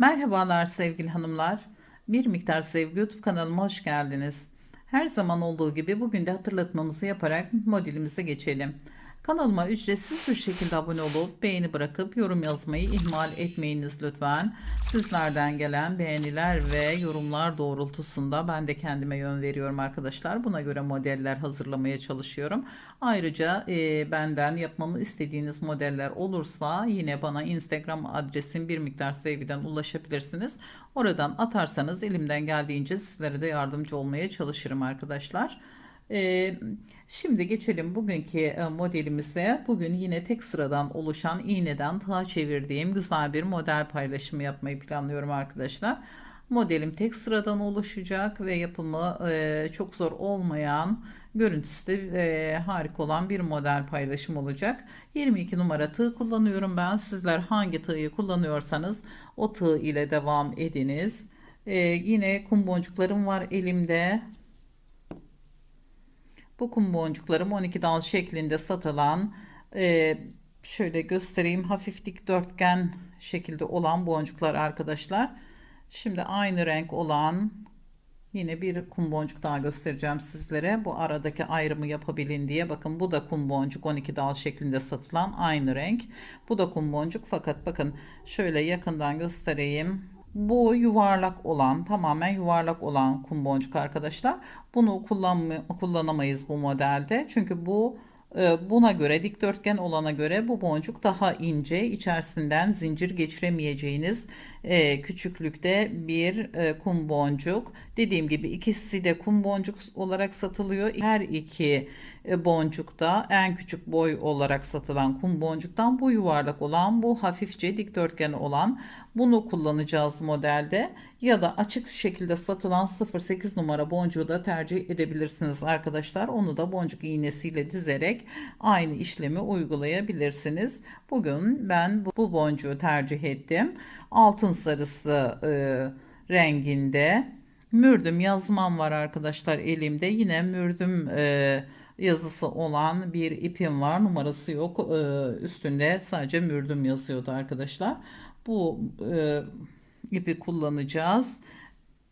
Merhabalar sevgili hanımlar. Bir miktar sevgi YouTube kanalıma hoş geldiniz. Her zaman olduğu gibi bugün de hatırlatmamızı yaparak modelimize geçelim. Kanalıma ücretsiz bir şekilde abone olup beğeni bırakıp yorum yazmayı ihmal etmeyiniz lütfen. Sizlerden gelen beğeniler ve yorumlar doğrultusunda ben de kendime yön veriyorum arkadaşlar. Buna göre modeller hazırlamaya çalışıyorum. Ayrıca e, benden yapmamı istediğiniz modeller olursa yine bana Instagram adresim bir miktar sevgiden ulaşabilirsiniz. Oradan atarsanız elimden geldiğince sizlere de yardımcı olmaya çalışırım arkadaşlar. Şimdi geçelim bugünkü e, modelimize. Bugün yine tek sıradan oluşan iğneden tığa çevirdiğim güzel bir model paylaşımı yapmayı planlıyorum arkadaşlar. Modelim tek sıradan oluşacak ve yapımı e, çok zor olmayan, görüntüsü de e, harika olan bir model paylaşım olacak. 22 numara tığ kullanıyorum ben. Sizler hangi tığı kullanıyorsanız o tığ ile devam ediniz. E, yine kum boncuklarım var elimde. Bu kum boncuklarım 12 dal şeklinde satılan e, şöyle göstereyim hafif dikdörtgen şekilde olan boncuklar arkadaşlar. Şimdi aynı renk olan yine bir kum boncuk daha göstereceğim sizlere. Bu aradaki ayrımı yapabilin diye. Bakın bu da kum boncuk 12 dal şeklinde satılan aynı renk. Bu da kum boncuk fakat bakın şöyle yakından göstereyim. Bu yuvarlak olan tamamen yuvarlak olan kum boncuk arkadaşlar. Bunu kullanamayız bu modelde. Çünkü bu e, Buna göre dikdörtgen olana göre bu boncuk daha ince içerisinden zincir geçiremeyeceğiniz e, küçüklükte bir e, kum boncuk. Dediğim gibi ikisi de kum boncuk olarak satılıyor. Her iki boncukta en küçük boy olarak satılan kum boncuktan bu yuvarlak olan bu hafifçe dikdörtgen olan bunu kullanacağız modelde ya da açık şekilde satılan 08 numara boncuğu da tercih edebilirsiniz arkadaşlar. Onu da boncuk iğnesiyle dizerek aynı işlemi uygulayabilirsiniz. Bugün ben bu boncuğu tercih ettim. Altın sarısı e, renginde mürdüm yazmam var arkadaşlar elimde. Yine mürdüm e, yazısı olan bir ipim var. Numarası yok. E, üstünde sadece mürdüm yazıyordu arkadaşlar. Bu e, ipi kullanacağız.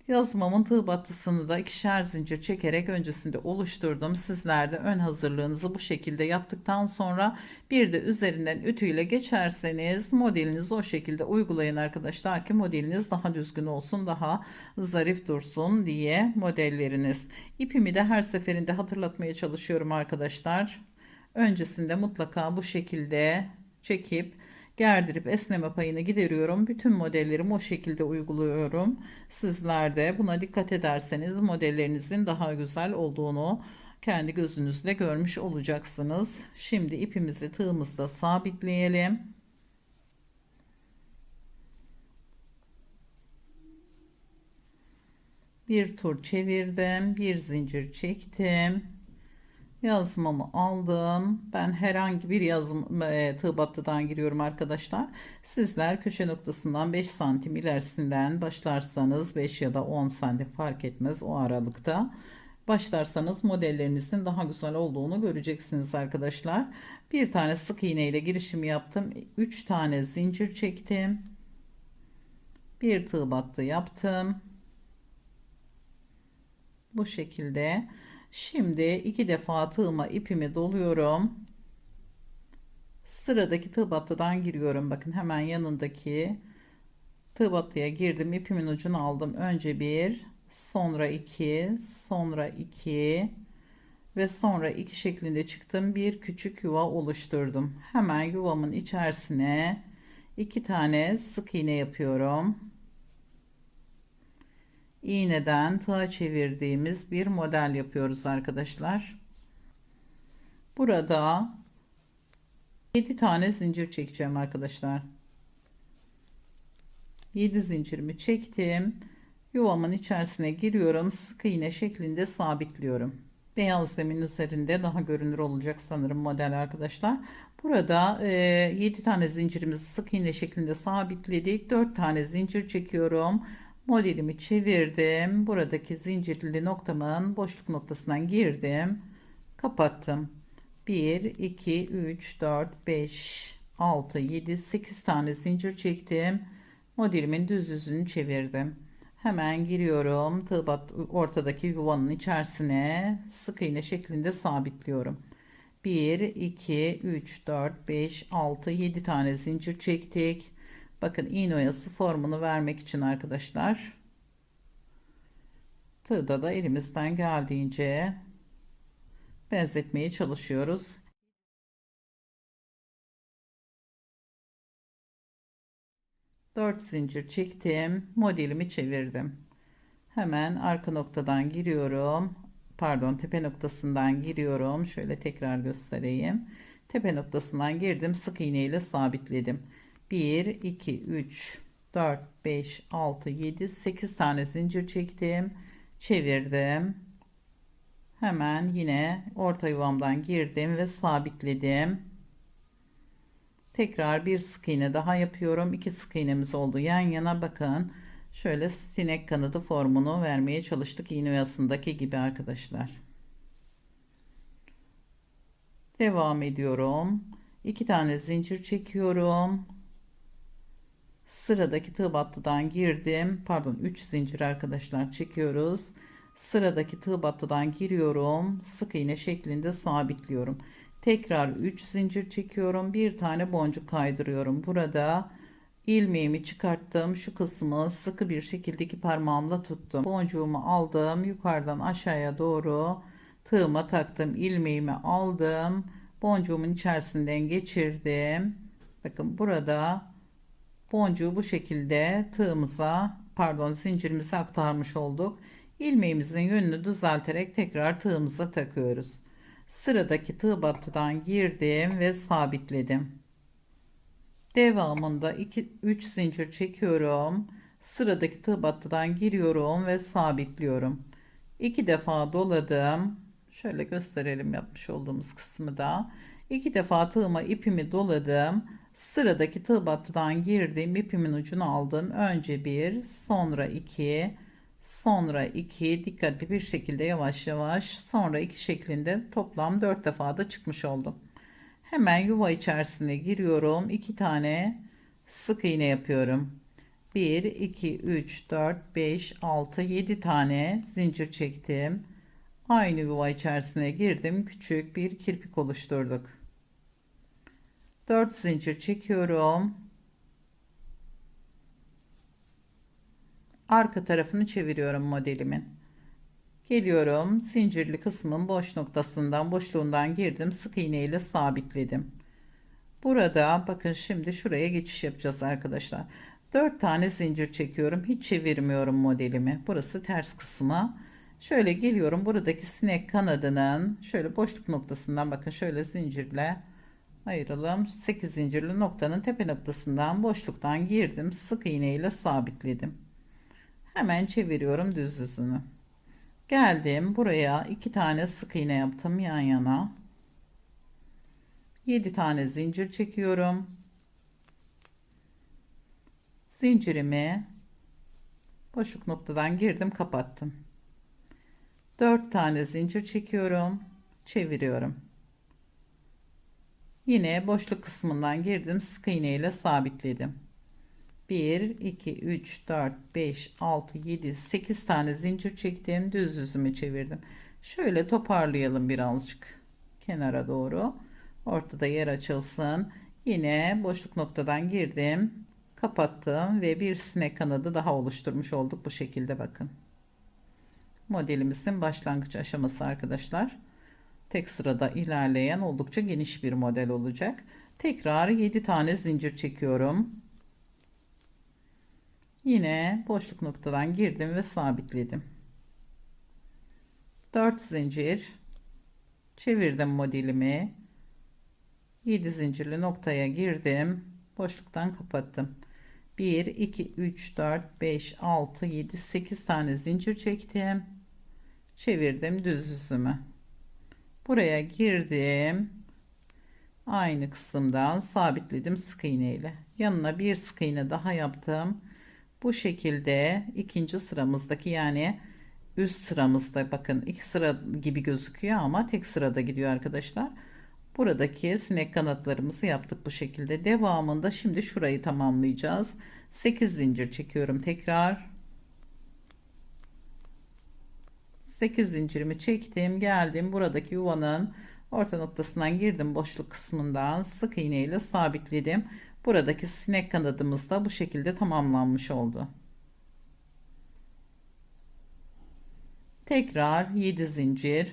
Yazmamın tığ battısını da ikişer zincir çekerek öncesinde oluşturdum. Sizler de ön hazırlığınızı bu şekilde yaptıktan sonra bir de üzerinden ütüyle geçerseniz modelinizi o şekilde uygulayın arkadaşlar ki modeliniz daha düzgün olsun, daha zarif dursun diye modelleriniz. İpimi de her seferinde hatırlatmaya çalışıyorum arkadaşlar. Öncesinde mutlaka bu şekilde çekip gerdirip esneme payını gideriyorum. Bütün modellerimi o şekilde uyguluyorum. Sizler de buna dikkat ederseniz modellerinizin daha güzel olduğunu kendi gözünüzle görmüş olacaksınız. Şimdi ipimizi tığımızda sabitleyelim. Bir tur çevirdim, bir zincir çektim yazmamı aldım. Ben herhangi bir yazım e, tığ battıdan giriyorum arkadaşlar. Sizler köşe noktasından 5 santim ilerisinden başlarsanız 5 ya da 10 santim fark etmez o aralıkta başlarsanız modellerinizin daha güzel olduğunu göreceksiniz arkadaşlar. Bir tane sık iğne ile girişimi yaptım. 3 tane zincir çektim. Bir tığ battı yaptım. Bu şekilde Şimdi iki defa tığıma ipimi doluyorum. Sıradaki tığ battıdan giriyorum. Bakın hemen yanındaki tığ battıya girdim. ipimin ucunu aldım. Önce bir, sonra iki, sonra iki ve sonra iki şeklinde çıktım. Bir küçük yuva oluşturdum. Hemen yuvamın içerisine iki tane sık iğne yapıyorum iğneden tığa çevirdiğimiz bir model yapıyoruz arkadaşlar. Burada 7 tane zincir çekeceğim arkadaşlar. 7 zincirimi çektim. Yuvamın içerisine giriyorum. Sık iğne şeklinde sabitliyorum. Beyaz zemin üzerinde daha görünür olacak sanırım model arkadaşlar. Burada e, 7 tane zincirimizi sık iğne şeklinde sabitledik. 4 tane zincir çekiyorum modelimi çevirdim. Buradaki zincirli noktamın boşluk noktasından girdim. Kapattım. 1, 2, 3, 4, 5, 6, 7, 8 tane zincir çektim. Modelimin düz yüzünü çevirdim. Hemen giriyorum. Tığ bat ortadaki yuvanın içerisine sık iğne şeklinde sabitliyorum. 1, 2, 3, 4, 5, 6, 7 tane zincir çektik. Bakın iğne oyası formunu vermek için arkadaşlar. Tığda da elimizden geldiğince benzetmeye çalışıyoruz. Dört zincir çektim. Modelimi çevirdim. Hemen arka noktadan giriyorum. Pardon tepe noktasından giriyorum. Şöyle tekrar göstereyim. Tepe noktasından girdim. Sık iğne ile sabitledim. 1, 2, 3, 4, 5, 6, 7, 8 tane zincir çektim. Çevirdim. Hemen yine orta yuvamdan girdim ve sabitledim. Tekrar bir sık iğne daha yapıyorum. İki sık iğnemiz oldu. Yan yana bakın. Şöyle sinek kanadı formunu vermeye çalıştık. iğne oyasındaki gibi arkadaşlar. Devam ediyorum. İki tane zincir çekiyorum. Sıradaki tığ battıdan girdim. Pardon 3 zincir arkadaşlar çekiyoruz. Sıradaki tığ battıdan giriyorum. Sık iğne şeklinde sabitliyorum. Tekrar 3 zincir çekiyorum. Bir tane boncuk kaydırıyorum. Burada ilmeğimi çıkarttım. Şu kısmı sıkı bir şekilde iki parmağımla tuttum. Boncuğumu aldım. Yukarıdan aşağıya doğru tığıma taktım. ilmeğimi aldım. Boncuğumun içerisinden geçirdim. Bakın burada boncuğu bu şekilde tığımıza pardon zincirimize aktarmış olduk. İlmeğimizin yönünü düzelterek tekrar tığımıza takıyoruz. Sıradaki tığ battıdan girdim ve sabitledim. Devamında 2 3 zincir çekiyorum. Sıradaki tığ battıdan giriyorum ve sabitliyorum. 2 defa doladım. Şöyle gösterelim yapmış olduğumuz kısmı da. 2 defa tığıma ipimi doladım. Sıradaki tığ battıdan girdim. ipimin ucunu aldım. Önce bir, sonra iki, sonra iki dikkatli bir şekilde yavaş yavaş sonra iki şeklinde toplam dört defa da çıkmış oldum. Hemen yuva içerisine giriyorum. iki tane sık iğne yapıyorum. 1, 2, 3, 4, 5, 6, 7 tane zincir çektim. Aynı yuva içerisine girdim. Küçük bir kirpik oluşturduk. 4 zincir çekiyorum. Arka tarafını çeviriyorum modelimin. Geliyorum zincirli kısmın boş noktasından boşluğundan girdim sık iğne ile sabitledim. Burada bakın şimdi şuraya geçiş yapacağız arkadaşlar. 4 tane zincir çekiyorum. Hiç çevirmiyorum modelimi. Burası ters kısmı. Şöyle geliyorum buradaki sinek kanadının şöyle boşluk noktasından bakın şöyle zincirle ayıralım. 8 zincirli noktanın tepe noktasından boşluktan girdim. Sık iğne ile sabitledim. Hemen çeviriyorum düz yüzünü. Geldim buraya iki tane sık iğne yaptım yan yana. 7 tane zincir çekiyorum. Zincirimi boşluk noktadan girdim kapattım. 4 tane zincir çekiyorum. Çeviriyorum. Yine boşluk kısmından girdim. Sık iğne ile sabitledim. 1, 2, 3, 4, 5, 6, 7, 8 tane zincir çektim. Düz yüzümü çevirdim. Şöyle toparlayalım birazcık. Kenara doğru. Ortada yer açılsın. Yine boşluk noktadan girdim. Kapattım ve bir sinek kanadı daha oluşturmuş olduk. Bu şekilde bakın. Modelimizin başlangıç aşaması arkadaşlar. Tek sırada ilerleyen oldukça geniş bir model olacak. Tekrar 7 tane zincir çekiyorum. Yine boşluk noktadan girdim ve sabitledim. 4 zincir çevirdim modelimi. 7 zincirli noktaya girdim. Boşluktan kapattım. 1 2 3 4 5 6 7 8 tane zincir çektim. Çevirdim düz yüzümü. Buraya girdim. Aynı kısımdan sabitledim sık iğne ile. Yanına bir sık iğne daha yaptım. Bu şekilde ikinci sıramızdaki yani üst sıramızda bakın iki sıra gibi gözüküyor ama tek sırada gidiyor arkadaşlar. Buradaki sinek kanatlarımızı yaptık bu şekilde. Devamında şimdi şurayı tamamlayacağız. 8 zincir çekiyorum tekrar. 8 zincirimi çektim. Geldim buradaki yuvanın orta noktasından girdim boşluk kısmından sık iğne ile sabitledim. Buradaki sinek kanadımız da bu şekilde tamamlanmış oldu. Tekrar 7 zincir.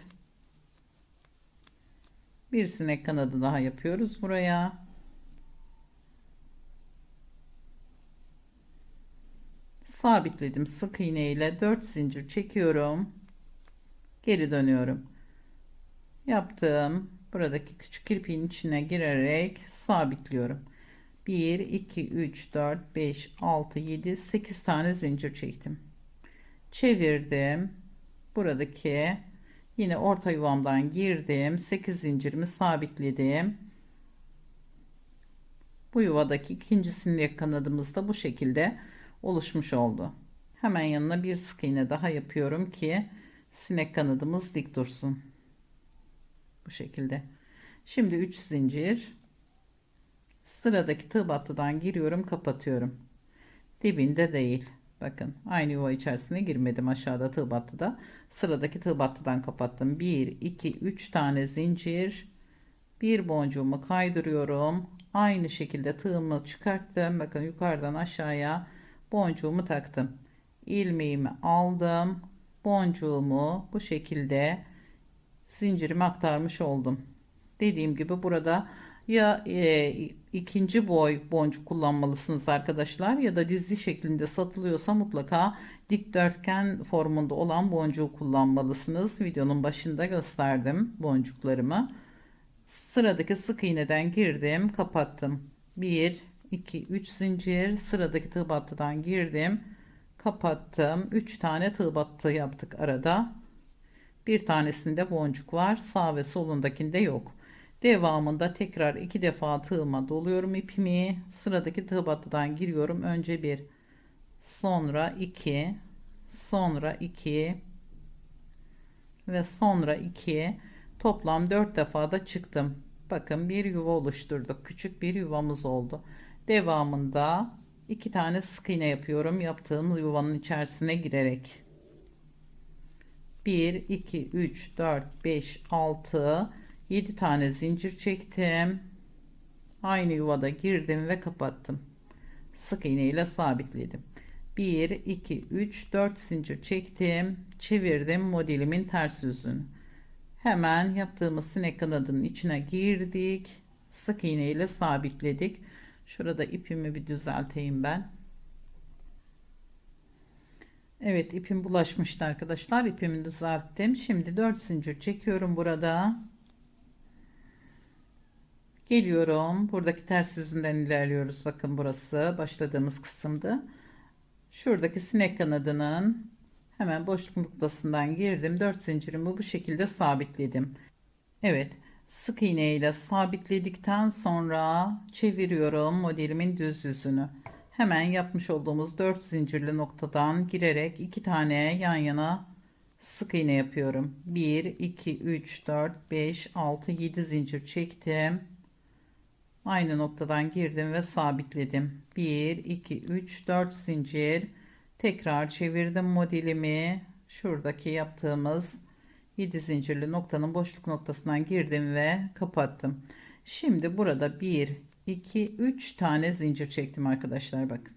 Bir sinek kanadı daha yapıyoruz buraya. Sabitledim sık iğne ile 4 zincir çekiyorum. Geri dönüyorum. Yaptığım buradaki küçük kirpiğin içine girerek sabitliyorum. 1 2 3 4 5 6 7 8 tane zincir çektim. Çevirdim. Buradaki Yine orta yuvamdan girdim. 8 zincirimi sabitledim. Bu yuvadaki ikinci sinek kanadımız da bu şekilde oluşmuş oldu. Hemen yanına bir sık iğne daha yapıyorum ki sinek kanadımız dik dursun. Bu şekilde. Şimdi 3 zincir. Sıradaki tığ battıdan giriyorum, kapatıyorum. Dibinde değil. Bakın aynı yuva içerisine girmedim aşağıda tığ battıda. Sıradaki tığ battıdan kapattım. 1, 2, 3 tane zincir. Bir boncuğumu kaydırıyorum. Aynı şekilde tığımı çıkarttım. Bakın yukarıdan aşağıya boncuğumu taktım. ilmeğimi aldım. Boncuğumu bu şekilde zincirime aktarmış oldum. Dediğim gibi burada ya e, ikinci boy boncuk kullanmalısınız arkadaşlar ya da dizli şeklinde satılıyorsa mutlaka dikdörtgen formunda olan boncuğu kullanmalısınız. Videonun başında gösterdim boncuklarımı. Sıradaki sık iğneden girdim, kapattım. 1 2 3 zincir sıradaki tığ battıdan girdim, kapattım. 3 tane tığ battı yaptık arada. Bir tanesinde boncuk var. Sağ ve solundakinde yok. Devamında tekrar iki defa tığıma doluyorum ipimi. Sıradaki tığ battıdan giriyorum. Önce bir, sonra iki, sonra iki ve sonra iki. Toplam dört defa da çıktım. Bakın bir yuva oluşturduk. Küçük bir yuvamız oldu. Devamında iki tane sık iğne yapıyorum. Yaptığım yuvanın içerisine girerek. 1, 2, 3, 4, 5, 6, 7 tane zincir çektim. Aynı yuvada girdim ve kapattım. Sık iğne ile sabitledim. 1 2 3 4 zincir çektim. Çevirdim modelimin ters yüzünü. Hemen yaptığımız sinek kanadının içine girdik. Sık iğne ile sabitledik. Şurada ipimi bir düzelteyim ben. Evet ipim bulaşmıştı arkadaşlar. İpimi düzelttim. Şimdi 4 zincir çekiyorum burada. Geliyorum. Buradaki ters yüzünden ilerliyoruz. Bakın burası başladığımız kısımdı. Şuradaki sinek kanadının hemen boşluk noktasından girdim. 4 zincirimi bu şekilde sabitledim. Evet. Sık iğne ile sabitledikten sonra çeviriyorum modelimin düz yüzünü. Hemen yapmış olduğumuz 4 zincirli noktadan girerek iki tane yan yana sık iğne yapıyorum. 1 2 3 4 5 6 7 zincir çektim. Aynı noktadan girdim ve sabitledim. 1, 2, 3, 4 zincir. Tekrar çevirdim modelimi. Şuradaki yaptığımız 7 zincirli noktanın boşluk noktasından girdim ve kapattım. Şimdi burada 1, 2, 3 tane zincir çektim arkadaşlar bakın.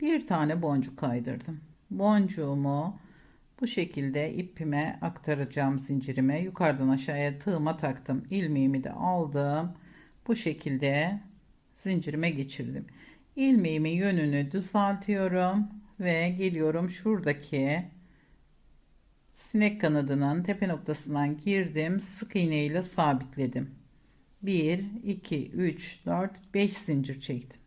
Bir tane boncuk kaydırdım. Boncuğumu bu şekilde ipime aktaracağım zincirime yukarıdan aşağıya tığıma taktım. ilmeğimi de aldım bu şekilde zincirime geçirdim. ilmeğimin yönünü düzeltiyorum ve geliyorum şuradaki sinek kanadının tepe noktasından girdim. Sık iğne ile sabitledim. 1 2 3 4 5 zincir çektim.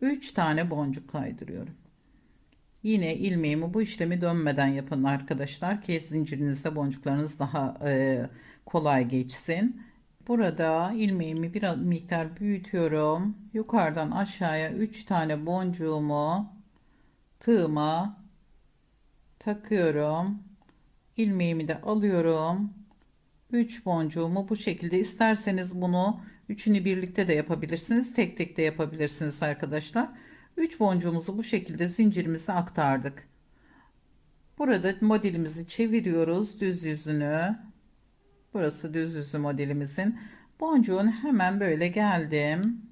3 tane boncuk kaydırıyorum. Yine ilmeğimi bu işlemi dönmeden yapın arkadaşlar ki zincirinizde boncuklarınız daha e, kolay geçsin. Burada ilmeğimi bir miktar büyütüyorum. Yukarıdan aşağıya 3 tane boncuğumu tığıma takıyorum. İlmeğimi de alıyorum. 3 boncuğumu bu şekilde isterseniz bunu üçünü birlikte de yapabilirsiniz. Tek tek de yapabilirsiniz arkadaşlar. 3 boncuğumuzu bu şekilde zincirimize aktardık. Burada modelimizi çeviriyoruz düz yüzünü. Burası düz yüzü modelimizin. Boncuğun hemen böyle geldim.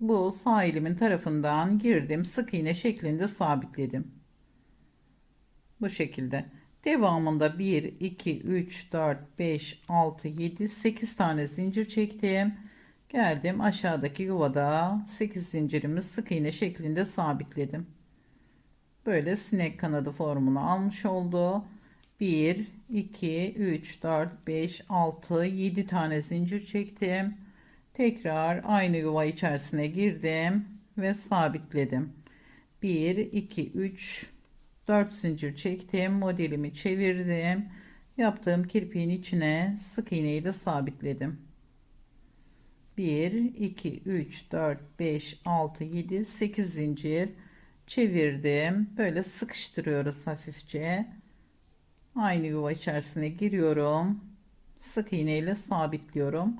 Bu sağ elimin tarafından girdim. Sık iğne şeklinde sabitledim. Bu şekilde. Devamında 1, 2, 3, 4, 5, 6, 7, 8 tane zincir çektim. Geldim aşağıdaki yuvada 8 zincirimi sık iğne şeklinde sabitledim. Böyle sinek kanadı formunu almış oldu. 1, 2, 3, 4, 5, 6, 7 tane zincir çektim. Tekrar aynı yuva içerisine girdim ve sabitledim. 1, 2, 3, 4 zincir çektim. Modelimi çevirdim. Yaptığım kirpiğin içine sık iğneyi de sabitledim. 1, 2, 3, 4, 5, 6, 7, 8 zincir çevirdim. Böyle sıkıştırıyoruz hafifçe. Aynı yuva içerisine giriyorum. Sık iğne ile sabitliyorum.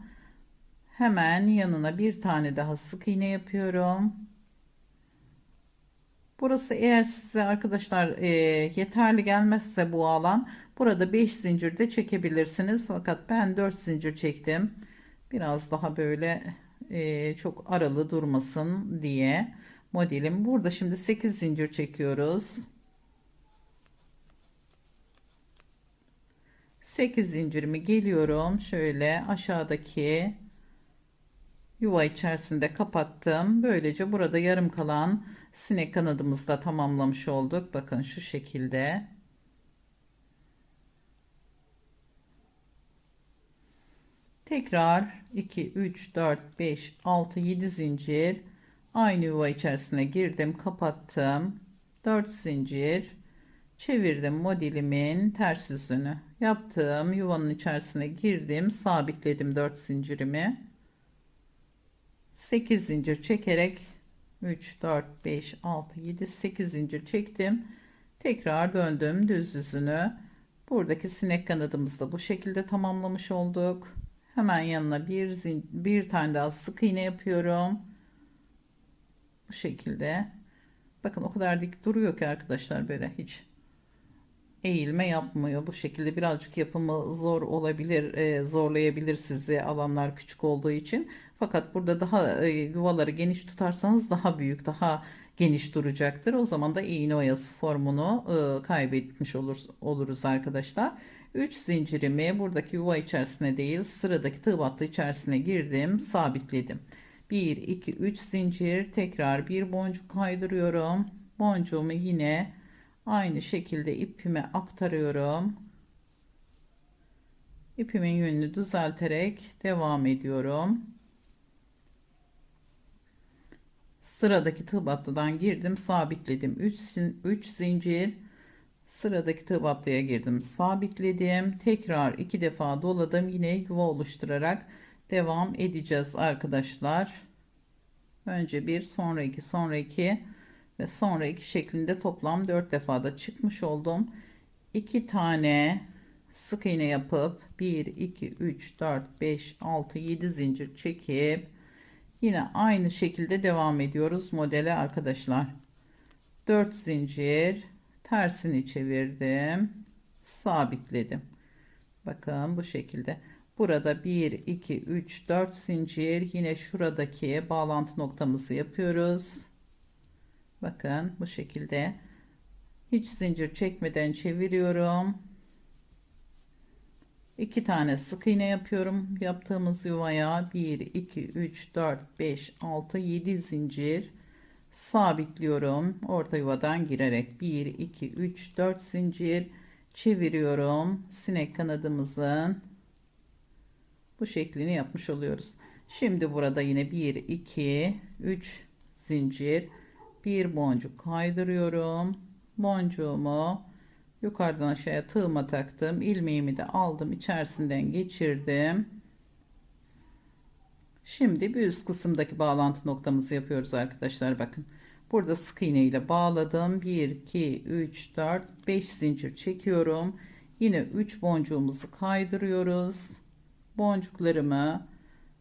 Hemen yanına bir tane daha sık iğne yapıyorum. Burası eğer size arkadaşlar e, yeterli gelmezse bu alan burada 5 zincir de çekebilirsiniz. Fakat ben 4 zincir çektim. Biraz daha böyle e, çok aralı durmasın diye modelim. Burada şimdi 8 zincir çekiyoruz. 8 zincirimi geliyorum. Şöyle aşağıdaki yuva içerisinde kapattım. Böylece burada yarım kalan sinek kanadımızı da tamamlamış olduk. Bakın şu şekilde. Tekrar 2, 3, 4, 5, 6, 7 zincir aynı yuva içerisine girdim, kapattım. 4 zincir çevirdim modelimin ters yüzünü. Yaptım yuvanın içerisine girdim, sabitledim 4 zincirimi. 8 zincir çekerek 3 4 5 6 7 8 zincir çektim. Tekrar döndüm düz yüzünü. Buradaki sinek kanadımızı da bu şekilde tamamlamış olduk. Hemen yanına bir bir tane daha sık iğne yapıyorum. Bu şekilde. Bakın o kadar dik duruyor ki arkadaşlar böyle hiç eğilme yapmıyor. Bu şekilde birazcık yapımı zor olabilir, e, zorlayabilir sizi alanlar küçük olduğu için. Fakat burada daha e, yuvaları geniş tutarsanız daha büyük, daha geniş duracaktır. O zaman da iğne oyası formunu e, kaybetmiş olur, oluruz arkadaşlar. 3 zincirimi buradaki yuva içerisine değil sıradaki tığ battı içerisine girdim, sabitledim. 1, 2, 3 zincir tekrar bir boncuk kaydırıyorum. Boncuğumu yine Aynı şekilde ipime aktarıyorum. İpimin yönünü düzelterek devam ediyorum. Sıradaki tığ battıdan girdim, sabitledim. 3 3 zincir sıradaki tığ battıya girdim, sabitledim. Tekrar iki defa doladım. Yine yuva oluşturarak devam edeceğiz arkadaşlar. Önce bir, sonra iki, sonra iki ve sonra iki şeklinde toplam 4 defada çıkmış oldum. 2 tane sık iğne yapıp 1 2 3 4 5 6 7 zincir çekip yine aynı şekilde devam ediyoruz modele arkadaşlar. 4 zincir tersini çevirdim. Sabitledim. Bakın bu şekilde. Burada 1 2 3 4 zincir yine şuradaki bağlantı noktamızı yapıyoruz. Bakın bu şekilde hiç zincir çekmeden çeviriyorum. İki tane sık iğne yapıyorum. Yaptığımız yuvaya 1, 2, 3, 4, 5, 6, 7 zincir sabitliyorum. Orta yuvadan girerek 1, 2, 3, 4 zincir çeviriyorum. Sinek kanadımızın bu şeklini yapmış oluyoruz. Şimdi burada yine 1, 2, 3 zincir bir boncuk kaydırıyorum. Boncuğumu yukarıdan aşağıya tığıma taktım. ilmeğimi de aldım. içerisinden geçirdim. Şimdi bir üst kısımdaki bağlantı noktamızı yapıyoruz arkadaşlar. Bakın. Burada sık iğne ile bağladım. 1, 2, 3, 4, 5 zincir çekiyorum. Yine 3 boncuğumuzu kaydırıyoruz. Boncuklarımı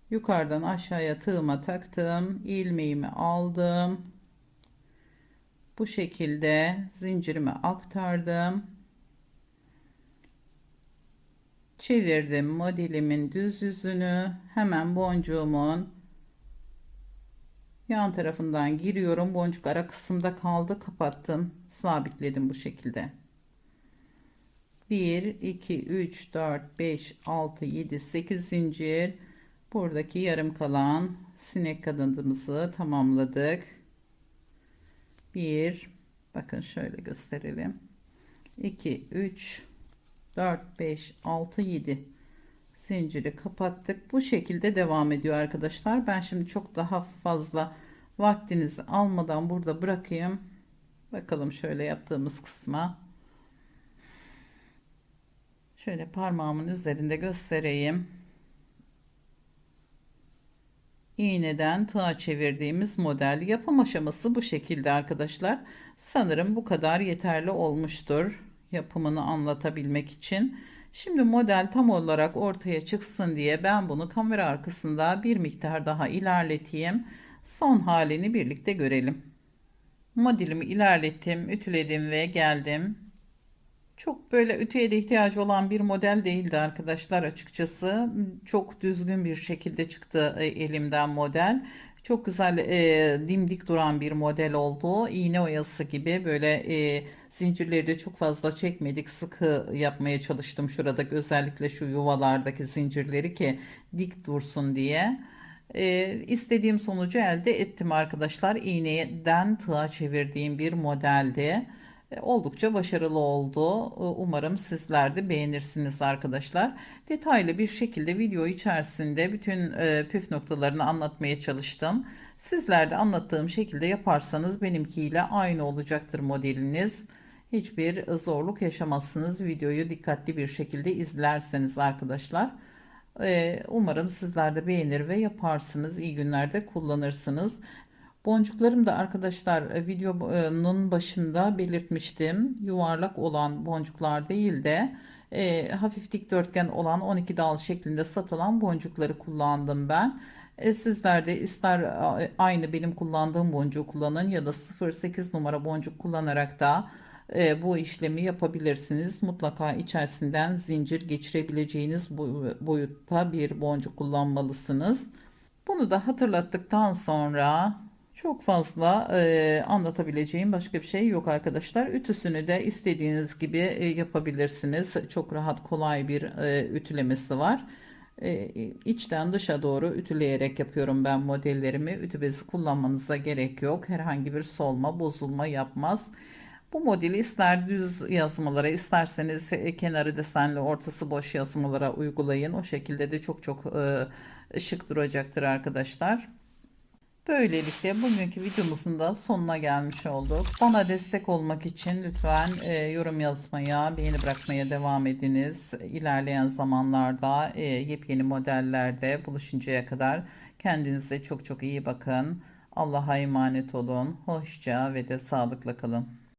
yukarıdan aşağıya tığıma taktım. ilmeğimi aldım. Bu şekilde zincirimi aktardım. Çevirdim modelimin düz yüzünü. Hemen boncuğumun yan tarafından giriyorum. Boncuk ara kısımda kaldı. Kapattım. Sabitledim bu şekilde. 1, 2, 3, 4, 5, 6, 7, 8 zincir. Buradaki yarım kalan sinek kadınımızı tamamladık. 1, bakın şöyle gösterelim. 2, 3, 4, 5, 6, 7 zinciri kapattık. Bu şekilde devam ediyor arkadaşlar. Ben şimdi çok daha fazla vaktinizi almadan burada bırakayım. Bakalım şöyle yaptığımız kısma. Şöyle parmağımın üzerinde göstereyim. İğneden tığa çevirdiğimiz model yapım aşaması bu şekilde arkadaşlar. Sanırım bu kadar yeterli olmuştur yapımını anlatabilmek için. Şimdi model tam olarak ortaya çıksın diye ben bunu kamera arkasında bir miktar daha ilerleteyim. Son halini birlikte görelim. Modelimi ilerlettim, ütüledim ve geldim. Çok böyle ütüye de ihtiyacı olan bir model değildi arkadaşlar açıkçası. Çok düzgün bir şekilde çıktı e, elimden model. Çok güzel e, dimdik duran bir model oldu. İğne oyası gibi böyle e, zincirleri de çok fazla çekmedik. Sıkı yapmaya çalıştım şurada özellikle şu yuvalardaki zincirleri ki dik dursun diye. E, istediğim sonucu elde ettim arkadaşlar. İğneden tığa çevirdiğim bir modeldi. E, oldukça başarılı oldu. E, umarım sizler de beğenirsiniz arkadaşlar. Detaylı bir şekilde video içerisinde bütün e, püf noktalarını anlatmaya çalıştım. Sizler de anlattığım şekilde yaparsanız benimkiyle aynı olacaktır modeliniz. Hiçbir zorluk yaşamazsınız videoyu dikkatli bir şekilde izlerseniz arkadaşlar. Umarım sizler de beğenir ve yaparsınız. İyi günlerde kullanırsınız. Boncuklarım da arkadaşlar e, videonun başında belirtmiştim. Yuvarlak olan boncuklar değil de e, hafif dikdörtgen olan 12 dal şeklinde satılan boncukları kullandım ben. E, sizler de ister aynı benim kullandığım boncuğu kullanın ya da 0.8 numara boncuk kullanarak da e, bu işlemi yapabilirsiniz. Mutlaka içerisinden zincir geçirebileceğiniz boyutta bir boncuk kullanmalısınız. Bunu da hatırlattıktan sonra çok fazla e, anlatabileceğim başka bir şey yok arkadaşlar. Ütüsünü de istediğiniz gibi e, yapabilirsiniz. Çok rahat kolay bir e, ütülemesi var. E, içten dışa doğru ütüleyerek yapıyorum ben modellerimi. Ütü bezi kullanmanıza gerek yok. Herhangi bir solma, bozulma yapmaz. Bu modeli ister düz yazmalara isterseniz e, kenarı desenli ortası boş yazmalara uygulayın. O şekilde de çok çok e, şık duracaktır arkadaşlar. Böylelikle bugünkü videomuzun da sonuna gelmiş olduk. Bana destek olmak için lütfen e, yorum yazmaya, beğeni bırakmaya devam ediniz. İlerleyen zamanlarda e, yepyeni modellerde buluşuncaya kadar kendinize çok çok iyi bakın. Allah'a emanet olun. Hoşça ve de sağlıkla kalın.